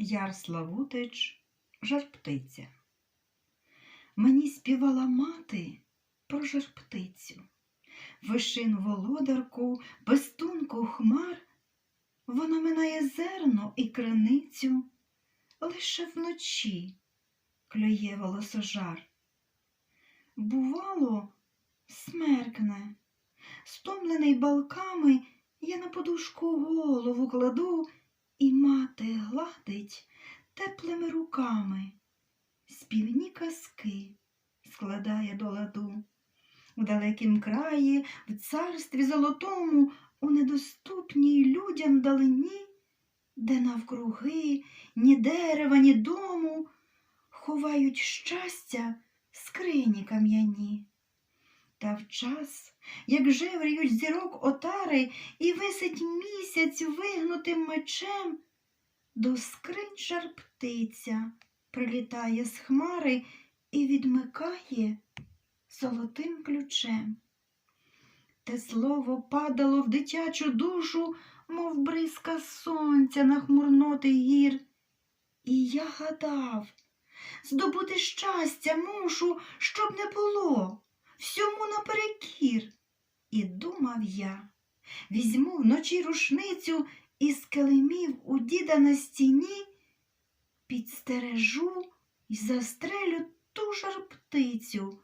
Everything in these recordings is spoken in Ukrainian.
Яр Славутич, жар-птиця. Мені співала мати про жар-птицю, вишину володарку, безтунку хмар, вона минає зерно і криницю, лише вночі клює волосожар. Бувало, смеркне, стомлений балками, я на подушку голову кладу, і мати гладить теплими руками, співні казки складає до ладу. В далекім краї, в царстві золотому, у недоступній людям далині, де навкруги ні дерева, ні дому, ховають щастя скрині кам'яні. Та в час, як жевріють зірок отари, і висить місяць вигнутим мечем, до скринь жар птиця прилітає з хмари і відмикає золотим ключем. Те слово падало в дитячу душу, мов бризка сонця на хмурноти гір. І я гадав, здобути щастя мушу, щоб не було всьому наперекір. І думав я, візьму вночі рушницю і з у діда на стіні, підстережу і застрелю ту жар птицю,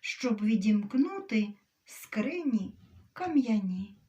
щоб відімкнути скрині кам'яні.